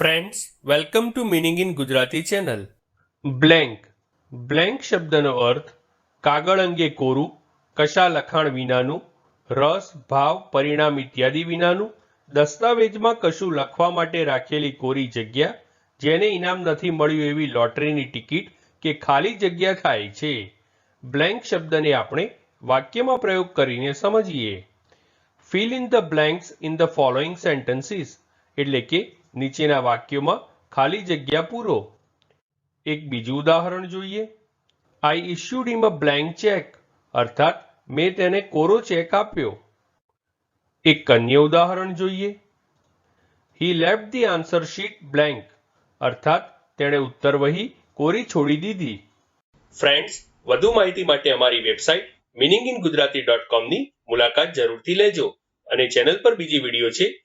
Friends welcome to meaning in Gujarati channel blank blank શબ્દનો અર્થ કાગળ અંગે કોરું, કશા લખાણ વિનાનું, રસ, ભાવ, પરિણામ ઇત્યાદિ વિનાનું, દસ્તાવેજમાં કશું લખવા માટે રાખેલી કોરી જગ્યા, જેને ઇનામ નથી મળ્યું એવી લોટરીની ટિકિટ કે ખાલી જગ્યા થાય છે? બ્લેન્ક શબ્દને આપણે વાક્યમાં પ્રયોગ કરીને સમજીએ. Fill in the blanks in the following sentences એટલે કે નીચેના વાક્યોમાં ખાલી જગ્યા પૂરો. એક બીજું ઉદાહરણ જોઈએ. I issued him a blank cheque અર્થાત, મેં તેને કોરો ચેક આપ્યો. એક અન્ય ઉદાહરણ જોઈએ. He left the answer sheet blank અર્થાત, તેણે ઉત્તર વહી કોરી છોડી દીધી. ફ્રેન્ડ્સ વધુ માહિતી માટે અમારી website meaning in Gujarati dot કોમની મુલાકાત જરૂરથી લેજો અને ચેનલ પર બીજી વીડિયો છે